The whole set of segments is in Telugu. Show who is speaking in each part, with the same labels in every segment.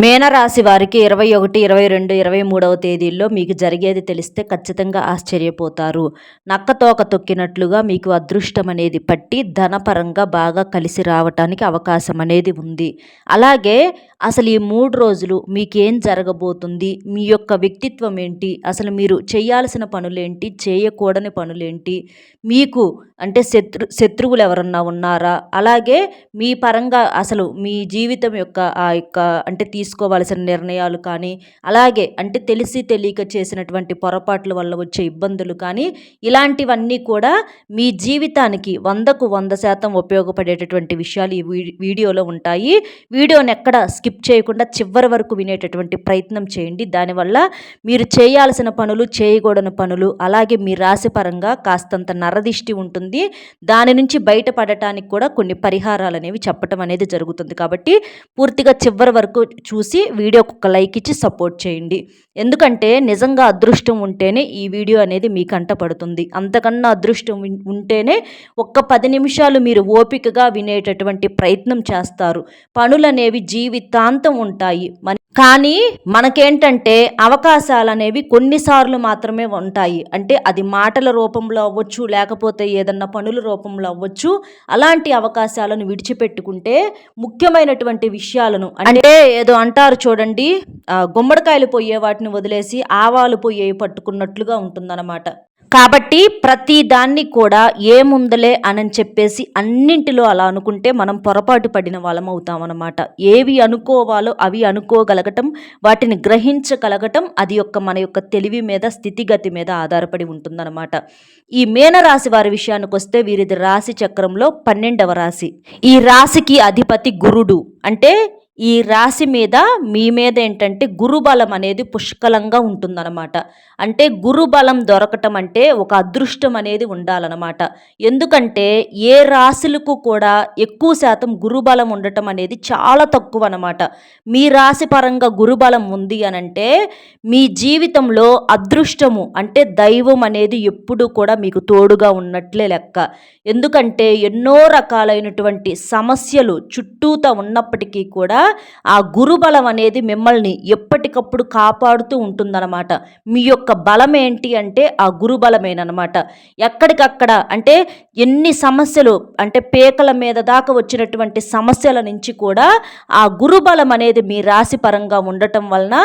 Speaker 1: మేనరాశి వారికి ఇరవై ఒకటి ఇరవై రెండు ఇరవై మూడవ తేదీల్లో మీకు జరిగేది తెలిస్తే ఖచ్చితంగా ఆశ్చర్యపోతారు. నక్కతోక తొక్కినట్లుగా మీకు అదృష్టం అనేది పట్టి ధనపరంగా బాగా కలిసి రావటానికి అవకాశం అనేది ఉంది. అలాగే అసలు ఈ మూడు రోజులు మీకేం జరగబోతుంది? మీ యొక్క వ్యక్తిత్వం ఏంటి? అసలు మీరు చేయాల్సిన పనులేంటి? చేయకూడని పనులేంటి? మీకు అంటే శత్రు శత్రువులు ఎవరన్నా ఉన్నారా? అలాగే మీ పరంగా అసలు మీ జీవితం యొక్క ఆ యొక్క అంటే తీసుకోవాల్సిన నిర్ణయాలు కానీ అలాగే అంటే తెలిసి తెలియక చేసినటువంటి పొరపాట్ల వల్ల వచ్చే ఇబ్బందులు కానీ ఇలాంటివన్నీ కూడా మీ జీవితానికి వందకు వంద శాతం ఉపయోగపడేటటువంటి విషయాలు ఈ వీడియోలో ఉంటాయి. వీడియోని ఎక్కడ స్కిప్ చేయకుండా చివరి వరకు వినేటటువంటి ప్రయత్నం చేయండి. దానివల్ల మీరు చేయాల్సిన పనులు చేయకూడని పనులు అలాగే మీ రాశి పరంగా కాస్తంత నరదిష్టి ఉంటుంది. దాని నుంచి బయటపడటానికి కూడా కొన్ని పరిహారాలు అనేవి చెప్పటం అనేది జరుగుతుంది. కాబట్టి పూర్తిగా చివరి వరకు చూసి వీడియోకి ఒక లైక్ ఇచ్చి సపోర్ట్ చేయండి. ఎందుకంటే నిజంగా అదృష్టం ఉంటేనే ఈ వీడియో అనేది మీ కంట పడుతుంది. అంతకన్నా అదృష్టం ఉంటేనే ఒక్క పది నిమిషాలు మీరు ఓపికగా వినేటటువంటి ప్రయత్నం చేస్తారు. పనులనేవి జీవితాంతం ఉంటాయి. మన కానీ మనకేంటంటే అవకాశాలు అనేవి కొన్నిసార్లు మాత్రమే ఉంటాయి. అంటే అది మాటల రూపంలో అవ్వచ్చు లేకపోతే ఏదన్నా పనుల రూపంలో అవ్వచ్చు. అలాంటి అవకాశాలను విడిచిపెట్టుకుంటే ముఖ్యమైనటువంటి విషయాలను అంటే ఏదో అంటారు చూడండి గుమ్మడికాయలు పోయే వాటిని వదిలేసి ఆవాలు పోయేవి పట్టుకున్నట్లుగా ఉంటుందన్నమాట. కాబట్టి ప్రతి దాన్ని కూడా ఏముందలే అని చెప్పేసి అన్నింటిలో అలా అనుకుంటే మనం పొరపాటు పడిన వాళ్ళం అవుతామన్నమాట ఏవి అనుకోవాలో అవి అనుకోగలగటం వాటిని గ్రహించగలగటం అది యొక్క మన యొక్క తెలివి మీద స్థితిగతి మీద ఆధారపడి ఉంటుందన్నమాట. ఈ మేనరాశి వారి విషయానికి వస్తే వీరిది రాశి చక్రంలో పన్నెండవ రాశి. ఈ రాశికి అధిపతి గురుడు. అంటే ఈ రాశి మీద మీ మీద ఏంటంటే గురుబలం అనేది పుష్కలంగా ఉంటుందన్నమాట. అంటే గురుబలం దొరకటం అంటే ఒక అదృష్టం అనేది ఉండాలన్నమాట. ఎందుకంటే ఏ రాశులకు కూడా ఎక్కువ శాతం గురుబలం ఉండటం అనేది చాలా తక్కువ అనమాట మీ రాశి పరంగా గురుబలం ఉంది అనంటే మీ జీవితంలో అదృష్టము అంటే దైవం అనేది ఎప్పుడు కూడా మీకు తోడుగా ఉన్నట్లే లెక్క. ఎందుకంటే ఎన్నో రకాలైనటువంటి సమస్యలు చుట్టూత ఉన్నప్పటికీ కూడా ఆ గురుబలం అనేది మిమ్మల్ని ఎప్పటికప్పుడు కాపాడుతూ ఉంటుందన్నమాట. మీ యొక్క బలం ఏంటి అంటే ఆ గురుబలమేనమాట ఎక్కడికక్కడ అంటే ఎన్ని సమస్యలు అంటే పేకల మీద దాకా వచ్చినటువంటి సమస్యల నుంచి కూడా ఆ గురుబలం అనేది మీ రాశి పరంగా ఉండటం వలన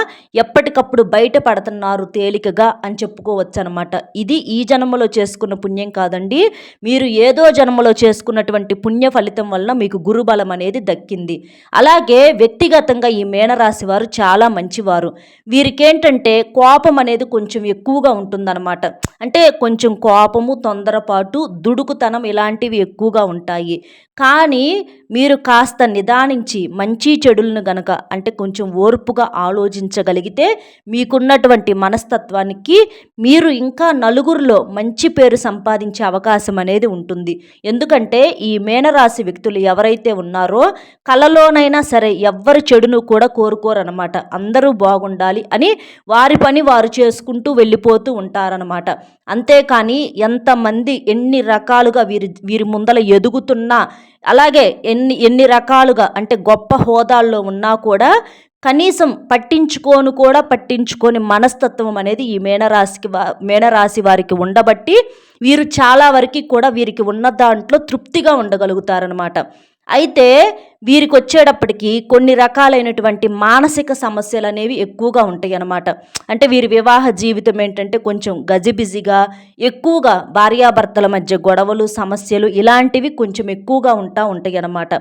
Speaker 1: ఎప్పటికప్పుడు బయటపడుతున్నారు తేలికగా అని చెప్పుకోవచ్చు అనమాట ఇది ఈ జన్మలో చేసుకున్న పుణ్యం కాదండి. మీరు ఏదో జన్మలో చేసుకున్నటువంటి పుణ్య ఫలితం వలన మీకు గురుబలం అనేది దక్కింది. అలాగే వ్యక్తిగతంగా ఈ మేనరాశి వారు చాలా మంచివారు. వీరికేంటంటే కోపం అనేది కొంచెం ఎక్కువగా ఉంటుందన్నమాట. అంటే కొంచెం కోపము తొందరపాటు దుడుకుతనం ఇలాంటివి ఎక్కువగా ఉంటాయి. కానీ మీరు కాస్త నిదానించి మంచి చెడులను గనక అంటే కొంచెం ఓర్పుగా ఆలోచించగలిగితే మీకున్నటువంటి మనస్తత్వానికి మీరు ఇంకా నలుగురిలో మంచి పేరు సంపాదించే అవకాశం అనేది ఉంటుంది. ఎందుకంటే ఈ మేనరాశి వ్యక్తులు ఎవరైతే ఉన్నారో కలలోనైనా సరే ఎవ్వరి చెడును కూడా కోరుకోరనమాట అందరూ బాగుండాలి అని వారి పని వారు చేసుకుంటూ వెళ్ళిపోతూ ఉంటారనమాట అంతేకాని ఎంతమంది ఎన్ని రకాలుగా వీరి వీరి ముందల ఎదుగుతున్నా అలాగే ఎన్ని ఎన్ని రకాలుగా అంటే గొప్ప హోదాల్లో ఉన్నా కూడా కనీసం పట్టించుకోను కూడా పట్టించుకొని మనస్తత్వం అనేది ఈ మేనరాశికి మేనరాశి వారికి ఉండబట్టి వీరు చాలా వరకు కూడా వీరికి ఉన్న దాంట్లో తృప్తిగా ఉండగలుగుతారనమాట అయితే వీరికి వచ్చేటప్పటికి కొన్ని రకాలైనటువంటి మానసిక సమస్యలు అనేవి ఎక్కువగా ఉంటాయి అన్నమాట అంటే వీరి వివాహ జీవితం ఏంటంటే కొంచెం గజిబిజిగా ఎక్కువగా భార్యాభర్తల మధ్య గొడవలు సమస్యలు ఇలాంటివి కొంచెం ఎక్కువగా ఉంటా ఉంటాయి అన్నమాట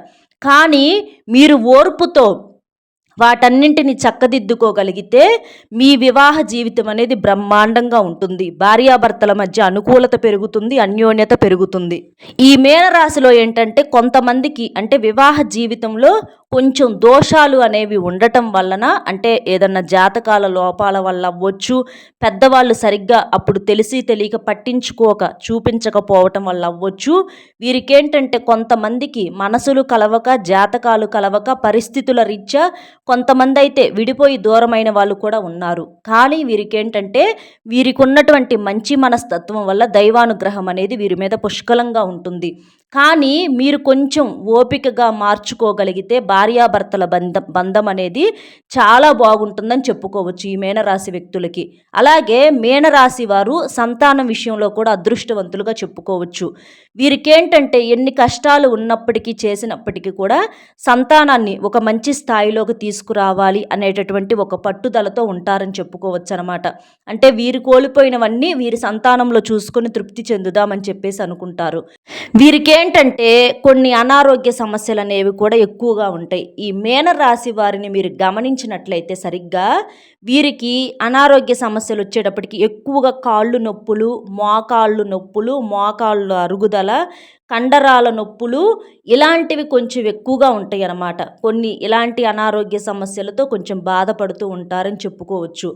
Speaker 1: కానీ మీరు ఓర్పుతో వాటన్నింటిని చక్కదిద్దుకోగలిగితే మీ వివాహ జీవితం అనేది బ్రహ్మాండంగా ఉంటుంది. భార్యాభర్తల మధ్య అనుకూలత పెరుగుతుంది అన్యోన్యత పెరుగుతుంది. ఈ మేనరాశిలో ఏంటంటే కొంతమందికి అంటే వివాహ జీవితంలో కొంచెం దోషాలు అనేవి ఉండటం వలన అంటే ఏదన్నా జాతకాల లోపాల వల్ల అవ్వచ్చు పెద్దవాళ్ళు సరిగ్గా అప్పుడు తెలిసి తెలియక పట్టించుకోక చూపించకపోవటం వల్ల అవ్వచ్చు. వీరికేంటంటే కొంతమందికి మనసులు కలవక జాతకాలు కలవక పరిస్థితుల రీత్యా కొంతమంది అయితే విడిపోయి దూరమైన వాళ్ళు కూడా ఉన్నారు. కానీ వీరికేంటంటే వీరికి ఉన్నటువంటి మంచి మనస్తత్వం వల్ల దైవానుగ్రహం అనేది వీరి మీద పుష్కలంగా ఉంటుంది. కానీ మీరు కొంచెం ఓపికగా మార్చుకోగలిగితే భార్యాభర్తల బంధం బంధం అనేది చాలా బాగుంటుందని చెప్పుకోవచ్చు ఈ మీనరాశి వ్యక్తులకి. అలాగే మీనరాశి వారు సంతానం విషయంలో కూడా అదృష్టవంతులుగా చెప్పుకోవచ్చు. వీరికేంటంటే ఎన్ని కష్టాలు ఉన్నప్పటికీ చేసినప్పటికీ కూడా సంతానాన్ని ఒక మంచి స్థాయిలోకి తీసుకురావాలి అనేటటువంటి ఒక పట్టుదలతో ఉంటారని చెప్పుకోవచ్చు అనమాట అంటే వీరు కోల్పోయినవన్నీ వీరి సంతానంలో చూసుకొని తృప్తి చెందుదామని చెప్పేసి అనుకుంటారు. వీరికే ఏంటంటే కొన్ని అనారోగ్య సమస్యలు అనేవి కూడా ఎక్కువగా ఉంటాయి. ఈ మేనరాశి వారిని మీరు గమనించినట్లయితే సరిగ్గా వీరికి అనారోగ్య సమస్యలు వచ్చేటప్పటికి ఎక్కువగా కాళ్ళు నొప్పులు మోకాళ్ళు నొప్పులు మోకాళ్ళు అరుగుదల కండరాల నొప్పులు ఇలాంటివి కొంచెం ఎక్కువగా ఉంటాయి అన్నమాట కొన్ని ఇలాంటి అనారోగ్య సమస్యలతో కొంచెం బాధపడుతూ ఉంటారని చెప్పుకోవచ్చు.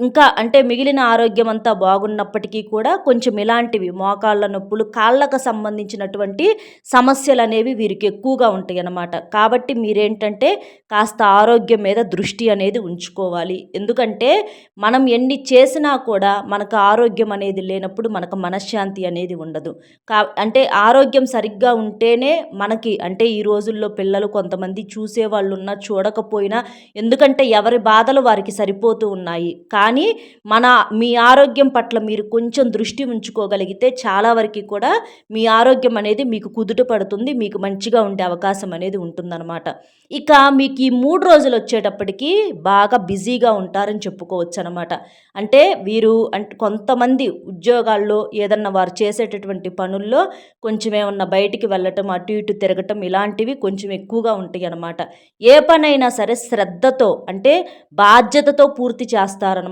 Speaker 1: ఇంకా అంటే మిగిలిన ఆరోగ్యం అంతా బాగున్నప్పటికీ కూడా కొంచెం ఇలాంటివి మోకాళ్ళ నొప్పులు కాళ్ళకు సంబంధించినటువంటి సమస్యలు అనేవి వీరికి ఎక్కువగా ఉంటాయి అన్నమాట కాబట్టి మీరేంటంటే కాస్త ఆరోగ్యం మీద దృష్టి అనేది ఉంచుకోవాలి. ఎందుకంటే మనం ఎన్ని చేసినా కూడా మనకు ఆరోగ్యం అనేది లేనప్పుడు మనకు మనశ్శాంతి అనేది ఉండదు. కా అంటే ఆరోగ్యం సరిగ్గా ఉంటేనే మనకి అంటే ఈ రోజుల్లో పిల్లలు కొంతమంది చూసేవాళ్ళు ఉన్నా చూడకపోయినా ఎందుకంటే ఎవరి బాధలు వారికి సరిపోతూ ఉన్నాయి. కానీ కానీ మన మీ ఆరోగ్యం పట్ల మీరు కొంచెం దృష్టి ఉంచుకోగలిగితే చాలా వరకు కూడా మీ ఆరోగ్యం అనేది మీకు కుదుట పడుతుంది మీకు మంచిగా ఉండే అవకాశం అనేది ఉంటుందన్నమాట. ఇక మీకు ఈ మూడు రోజులు వచ్చేటప్పటికి బాగా బిజీగా ఉంటారని చెప్పుకోవచ్చు అనమాట అంటే వీరు అంటే కొంతమంది ఉద్యోగాల్లో ఏదన్నా వారు చేసేటటువంటి పనుల్లో కొంచెం ఏమన్నా బయటికి వెళ్ళటం అటు ఇటు తిరగటం ఇలాంటివి కొంచెం ఎక్కువగా ఉంటాయి అన్నమాట ఏ పనైనా సరే శ్రద్ధతో అంటే బాధ్యతతో పూర్తి చేస్తారనమాట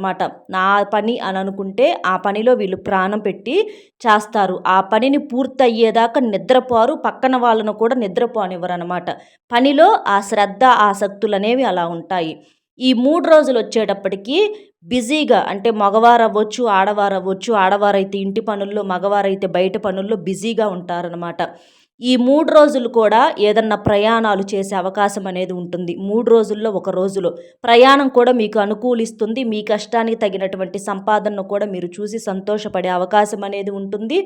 Speaker 1: నా పని అని అనుకుంటే ఆ పనిలో వీళ్ళు ప్రాణం పెట్టి చేస్తారు. ఆ పనిని పూర్తయ్యేదాకా నిద్రపోరు. పక్కన వాళ్ళను కూడా నిద్రపోనివ్వరు అనమాట పనిలో ఆ శ్రద్ధ ఆసక్తులు అనేవి అలా ఉంటాయి. ఈ మూడు రోజులు వచ్చేటప్పటికి బిజీగా అంటే మగవారు అవ్వచ్చు ఆడవారు అవ్వచ్చు ఆడవారైతే ఇంటి పనుల్లో మగవారైతే బయట పనుల్లో బిజీగా ఉంటారనమాట. ఈ మూడు రోజులు కూడా ఏదన్నా ప్రయాణాలు చేసే అవకాశం అనేది ఉంటుంది. మూడు రోజుల్లో ఒక రోజులో. ప్రయాణం కూడా మీకు అనుకూలిస్తుంది. మీ కష్టానికి తగినటువంటి సంపాదనను కూడా మీరు చూసి సంతోషపడే అవకాశం అనేది ఉంటుంది.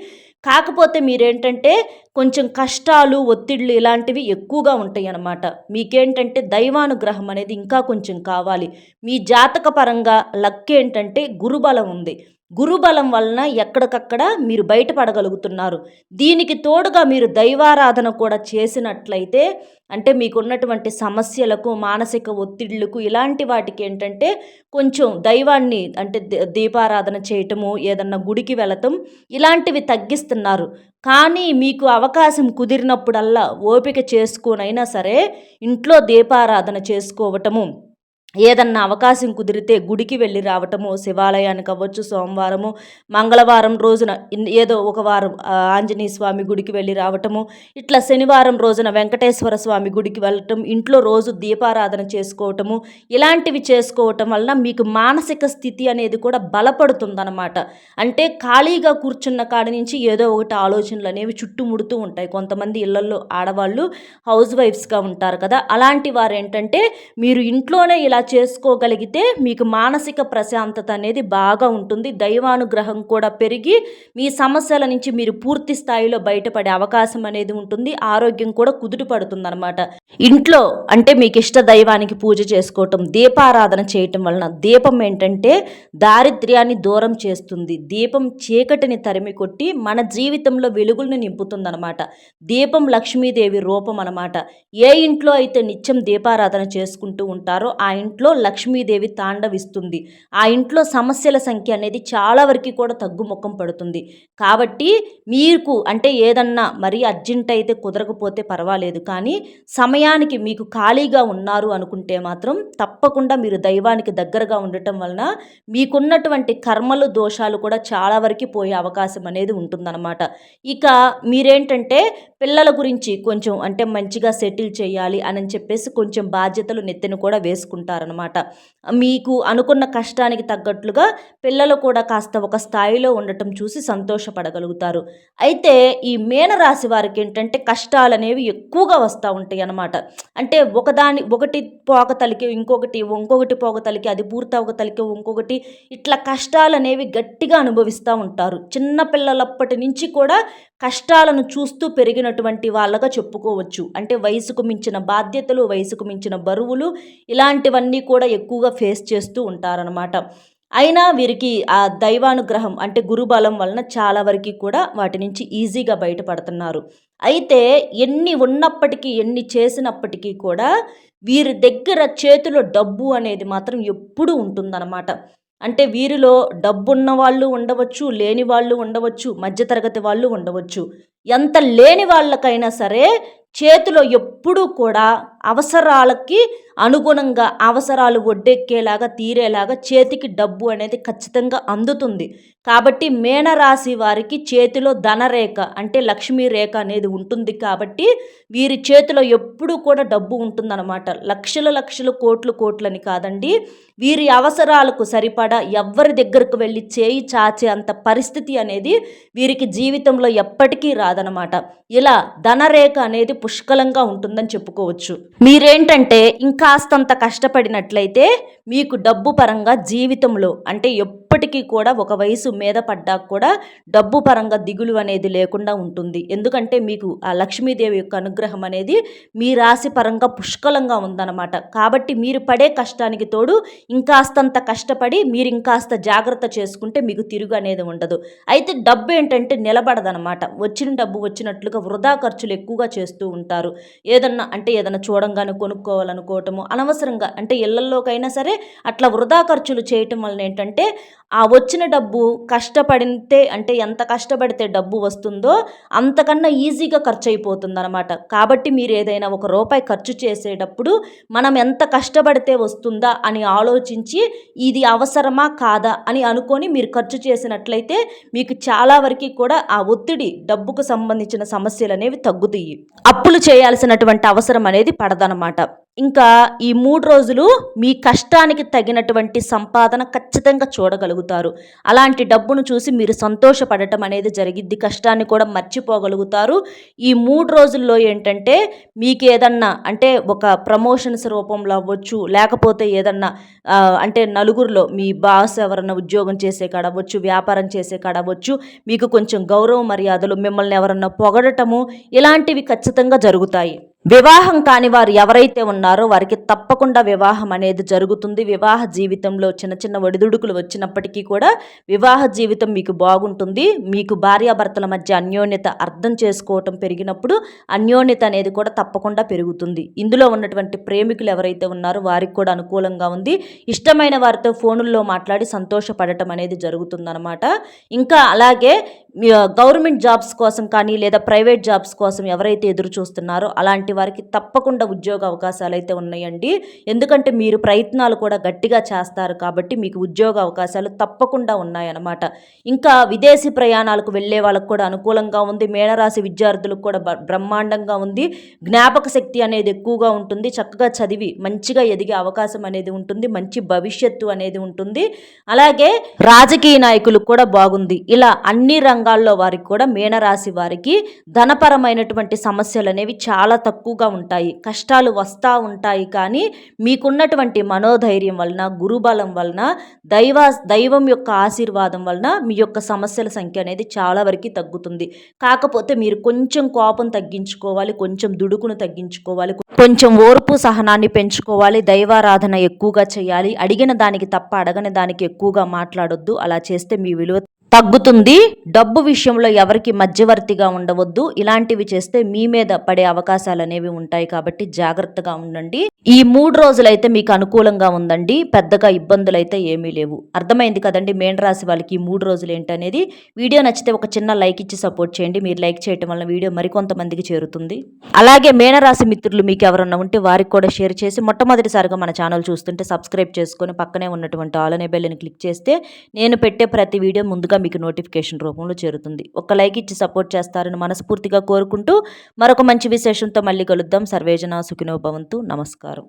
Speaker 1: కాకపోతే మీరేంటంటే కొంచెం కష్టాలు ఒత్తిళ్ళు ఇలాంటివి ఎక్కువగా ఉంటాయి అన్నమాట. మీకేంటంటే దైవానుగ్రహం అనేది ఇంకా కొంచెం కావాలి. మీ జాతక పరంగా లక్ ఏంటంటే గురుబలం ఉంది. గురుబలం వలన ఎక్కడికక్కడ మీరు బయటపడగలుగుతున్నారు. దీనికి తోడుగా మీరు దైవారాధన కూడా చేసినట్లయితే అంటే మీకున్నటువంటి సమస్యలకు మానసిక ఒత్తిళ్ళకు ఇలాంటి వాటికి ఏంటంటే కొంచెం దైవాన్ని అంటే దీపారాధన చేయటము ఏదన్నా గుడికి వెళ్ళటం ఇలాంటివి తగ్గిస్తున్నారు. కానీ మీకు అవకాశం కుదిరినప్పుడల్లా ఓపిక చేసుకోనైనా సరే ఇంట్లో దీపారాధన చేసుకోవటము ఏదన్నా అవకాశం కుదిరితే గుడికి వెళ్ళి రావటము శివాలయానికి అవ్వచ్చు సోమవారము మంగళవారం రోజున ఏదో ఒక వారం ఆంజనేయ స్వామి గుడికి వెళ్ళి రావటము ఇట్లా శనివారం రోజున వెంకటేశ్వర స్వామి గుడికి వెళ్ళటం ఇంట్లో రోజు దీపారాధన చేసుకోవటము ఇలాంటివి చేసుకోవటం వలన మీకు మానసిక స్థితి అనేది కూడా బలపడుతుందన్నమాట. అంటే ఖాళీగా కూర్చున్న కాడి నుంచి ఏదో ఒకటి ఆలోచనలు అనేవి చుట్టుముడుతూ ఉంటాయి. కొంతమంది ఇళ్ళలో ఆడవాళ్ళు హౌస్ వైఫ్స్గా ఉంటారు కదా అలాంటి వారు ఏంటంటే మీరు ఇంట్లోనే ఇలా చేసుకోగలిగితే మీకు మానసిక ప్రశాంతత అనేది బాగా ఉంటుంది. దైవానుగ్రహం కూడా పెరిగి మీ సమస్యల నుంచి మీరు పూర్తి స్థాయిలో బయటపడే అవకాశం అనేది ఉంటుంది. ఆరోగ్యం కూడా కుదుట పడుతుందన్నమాట. ఇంట్లో అంటే మీకు ఇష్ట దైవానికి పూజ చేసుకోవటం దీపారాధన చేయటం వలన దీపం ఏంటంటే దారిద్ర్యాన్ని దూరం చేస్తుంది. దీపం చీకటిని తరిమి కొట్టి మన జీవితంలో వెలుగుల్ని నింపుతుందన్నమాట. దీపం లక్ష్మీదేవి రూపం అనమాట ఏ ఇంట్లో అయితే నిత్యం దీపారాధన చేసుకుంటూ ఉంటారో ఆ ఇంట్లో ఇంట్లో లక్ష్మీదేవి తాండవిస్తుంది. ఆ ఇంట్లో సమస్యల సంఖ్య అనేది చాలా వరకు కూడా తగ్గుముఖం పడుతుంది. కాబట్టి మీకు అంటే ఏదన్నా మరీ అర్జెంట్ అయితే కుదరకపోతే పర్వాలేదు. కానీ సమయానికి మీకు ఖాళీగా ఉన్నారు అనుకుంటే మాత్రం తప్పకుండా మీరు దైవానికి దగ్గరగా ఉండటం వలన మీకున్నటువంటి కర్మలు దోషాలు కూడా చాలా వరకు పోయే అవకాశం అనేది ఉంటుందన్నమాట. ఇక మీరేంటంటే పిల్లల గురించి కొంచెం అంటే మంచిగా సెటిల్ చేయాలి అని చెప్పేసి కొంచెం బాధ్యతలు నెత్తిన కూడా వేసుకుంటారు. ఉంటారనమాట మీకు అనుకున్న కష్టానికి తగ్గట్లుగా పిల్లలు కూడా కాస్త ఒక స్థాయిలో ఉండటం చూసి సంతోషపడగలుగుతారు. అయితే ఈ మీనరాశి వారికి ఏంటంటే కష్టాలు అనేవి ఎక్కువగా వస్తూ ఉంటాయి అన్నమాట అంటే ఒకదాని ఒకటి పోగతలికి ఇంకొకటి ఇంకొకటి పోగతలికి అది పూర్తి అవగతలికి ఇంకొకటి ఇట్లా కష్టాలు అనేవి గట్టిగా అనుభవిస్తూ ఉంటారు. చిన్న పిల్లలప్పటి నుంచి కూడా కష్టాలను చూస్తూ పెరిగినటువంటి వాళ్ళగా చెప్పుకోవచ్చు. అంటే వయసుకు మించిన బాధ్యతలు వయసుకు మించిన బరువులు ఇలాంటివన్నీ కూడా ఎక్కువగా ఫేస్ చేస్తూ ఉంటారనమాట అయినా వీరికి ఆ దైవానుగ్రహం అంటే గురుబలం వలన చాలా వరకు కూడా వాటి నుంచి ఈజీగా బయటపడుతున్నారు. అయితే ఎన్ని ఉన్నప్పటికీ ఎన్ని చేసినప్పటికీ కూడా వీరి దగ్గర చేతిలో డబ్బు అనేది మాత్రం ఎప్పుడూ ఉంటుందన్నమాట. అంటే వీరిలో డబ్బున్న వాళ్ళు ఉండవచ్చు లేని వాళ్ళు ఉండవచ్చు మధ్యతరగతి వాళ్ళు ఉండవచ్చు. ఎంత లేని వాళ్ళకైనా సరే చేతిలో ఎప్పుడూ కూడా అవసరాలకి అనుగుణంగా అవసరాలు ఒడ్డెక్కేలాగా తీరేలాగా చేతికి డబ్బు అనేది ఖచ్చితంగా అందుతుంది. కాబట్టి మేనరాశి వారికి చేతిలో ధనరేఖ అంటే లక్ష్మీ రేఖ అనేది ఉంటుంది కాబట్టి వీరి చేతిలో ఎప్పుడూ కూడా డబ్బు ఉంటుందన్నమాట. లక్షల లక్షలు కోట్లు కోట్లని కాదండి. వీరి అవసరాలకు సరిపడా ఎవరి దగ్గరకు వెళ్ళి చేయి చాచే అంత పరిస్థితి అనేది వీరికి జీవితంలో ఎప్పటికీ రాదనమాట ఇలా ధనరేఖ అనేది పుష్కలంగా ఉంటుందని చెప్పుకోవచ్చు. మీరేంటంటే ఇంకాస్తంత కష్టపడినట్లయితే మీకు డబ్బు పరంగా జీవితంలో అంటే ఇప్పటికీ కూడా ఒక వయసు మీద పడ్డాక కూడా డబ్బు పరంగా దిగులు అనేది లేకుండా ఉంటుంది. ఎందుకంటే మీకు ఆ లక్ష్మీదేవి యొక్క అనుగ్రహం అనేది మీ రాశి పరంగా పుష్కలంగా ఉందన్నమాట. కాబట్టి మీరు పడే కష్టానికి తోడు ఇంకాస్తంత కష్టపడి మీరు ఇంకాస్త జాగ్రత్త చేసుకుంటే మీకు తిరుగు అనేది ఉండదు. అయితే డబ్బు ఏంటంటే నిలబడదనమాట వచ్చిన డబ్బు వచ్చినట్లుగా వృధా ఖర్చులు ఎక్కువగా చేస్తూ ఉంటారు. ఏదన్నా అంటే ఏదన్నా చూడంగానే కొనుక్కోవాలనుకోవటము అనవసరంగా అంటే ఇళ్ళలోకైనా సరే అట్లా వృధా ఖర్చులు చేయటం వలన ఏంటంటే ఆ వచ్చిన డబ్బు కష్టపడితే అంటే ఎంత కష్టపడితే డబ్బు వస్తుందో అంతకన్నా ఈజీగా ఖర్చు అయిపోతుంది అనమాట కాబట్టి మీరు ఏదైనా ఒక రూపాయి ఖర్చు చేసేటప్పుడు మనం ఎంత కష్టపడితే వస్తుందా అని ఆలోచించి ఇది అవసరమా కాదా అని అనుకొని మీరు ఖర్చు చేసినట్లయితే మీకు చాలా వరకు కూడా ఆ ఒత్తిడి డబ్బుకు సంబంధించిన సమస్యలు అనేవి తగ్గుతాయి. అప్పులు చేయాల్సినటువంటి అవసరం అనేది పడదనమాట ఇంకా ఈ మూడు రోజులు మీ కష్టానికి తగినటువంటి సంపాదన ఖచ్చితంగా చూడగలుగుతారు. అలాంటి డబ్బును చూసి మీరు సంతోషపడటం అనేది జరిగిద్ది కష్టాన్ని కూడా మర్చిపోగలుగుతారు. ఈ మూడు రోజుల్లో ఏంటంటే మీకు ఏదన్నా అంటే ఒక ప్రమోషన్స్ రూపంలో అవ్వచ్చు లేకపోతే ఏదన్నా అంటే నలుగురిలో మీ బాస్ ఎవరన్నా ఉద్యోగం చేసే కాడవచ్చు వ్యాపారం చేసే కాడవచ్చు మీకు కొంచెం గౌరవ మర్యాదలు మిమ్మల్ని ఎవరన్నా పొగడటము ఇలాంటివి ఖచ్చితంగా జరుగుతాయి. వివాహం కాని వారు ఎవరైతే ఉన్నారో వారికి తప్పకుండా వివాహం అనేది జరుగుతుంది. వివాహ జీవితంలో చిన్న చిన్న ఒడిదుడుకులు వచ్చినప్పటికీ కూడా వివాహ జీవితం మీకు బాగుంటుంది. మీకు భార్యాభర్తల మధ్య అన్యోన్యత అర్థం చేసుకోవటం పెరిగినప్పుడు అన్యోన్యత అనేది కూడా తప్పకుండా పెరుగుతుంది. ఇందులో ఉన్నటువంటి ప్రేమికులు ఎవరైతే ఉన్నారో వారికి కూడా అనుకూలంగా ఉంది. ఇష్టమైన వారితో ఫోనుల్లో మాట్లాడి సంతోషపడటం అనేది జరుగుతుందన్నమాట. ఇంకా అలాగే గవర్నమెంట్ జాబ్స్ కోసం కానీ లేదా ప్రైవేట్ జాబ్స్ కోసం ఎవరైతే ఎదురు చూస్తున్నారో అలాంటి వారికి తప్పకుండా ఉద్యోగ అవకాశాలు అయితే ఉన్నాయండి. ఎందుకంటే మీరు ప్రయత్నాలు కూడా గట్టిగా చేస్తారు కాబట్టి మీకు ఉద్యోగ అవకాశాలు తప్పకుండా ఉన్నాయన్నమాట. ఇంకా విదేశీ ప్రయాణాలకు వెళ్ళే వాళ్ళకు కూడా అనుకూలంగా ఉంది. మేనరాశి విద్యార్థులకు కూడా బ్రహ్మాండంగా ఉంది. జ్ఞాపక శక్తి అనేది ఎక్కువగా ఉంటుంది. చక్కగా చదివి మంచిగా ఎదిగే అవకాశం అనేది ఉంటుంది. మంచి భవిష్యత్తు అనేది ఉంటుంది. అలాగే రాజకీయ నాయకులకు కూడా బాగుంది. ఇలా అన్ని రంగాల్లో వారికి కూడా మీనరాశి వారికి ధనపరమైనటువంటి సమస్యలు అనేవి చాలా తక్కువ తక్కువగా ఉంటాయి కష్టాలు వస్తూ ఉంటాయి. కానీ మీకున్నటువంటి మనోధైర్యం వలన గురుబలం వలన దైవ దైవం యొక్క ఆశీర్వాదం వలన మీ యొక్క సమస్యల సంఖ్య అనేది చాలా వరకు తగ్గుతుంది. కాకపోతే మీరు కొంచెం కోపం తగ్గించుకోవాలి కొంచెం దుడుకును తగ్గించుకోవాలి కొంచెం ఓర్పు సహనాన్ని పెంచుకోవాలి దైవారాధన ఎక్కువగా చేయాలి. అడిగిన దానికి తప్ప అడగని దానికి ఎక్కువగా మాట్లాడొద్దు. అలా చేస్తే మీ విలువ తగ్గుతుంది. డబ్బు విషయంలో ఎవరికి మధ్యవర్తిగా ఉండవద్దు. ఇలాంటివి చేస్తే మీ మీద పడే అవకాశాలు అనేవి ఉంటాయి కాబట్టి జాగ్రత్తగా ఉండండి. ఈ మూడు రోజులైతే మీకు అనుకూలంగా ఉందండి. పెద్దగా ఇబ్బందులు అయితే ఏమీ లేవు. అర్థమైంది కదండి? మేన్ రాశి వాళ్ళకి ఈ మూడు రోజులు ఏంటనేది? వీడియో నచ్చితే ఒక చిన్న లైక్ ఇచ్చి సపోర్ట్ చేయండి. మీరు లైక్ చేయడం వల్ల వీడియో మరికొంతమందికి చేరుతుంది. అలాగే మేనరాశి మిత్రులు మీకు ఎవరన్నా ఉంటే వారికి కూడా షేర్ చేసి మొట్టమొదటిసారిగా మన ఛానల్ చూస్తుంటే సబ్స్క్రైబ్ చేసుకొని పక్కనే ఉన్నటువంటి ఆల్ అనే బెల్ని క్లిక్ చేస్తే నేను పెట్టే ప్రతి వీడియో ముందుగా మీకు నోటిఫికేషన్ రూపంలో చేరుతుంది. ఒక లైక్ ఇచ్చి సపోర్ట్ చేస్తారని మనస్ఫూర్తిగా కోరుకుంటూ మరొక మంచి విశేషంతో మళ్ళీ కలుద్దాం. సర్వేజన సుఖినోభవంతు నమస్కారం.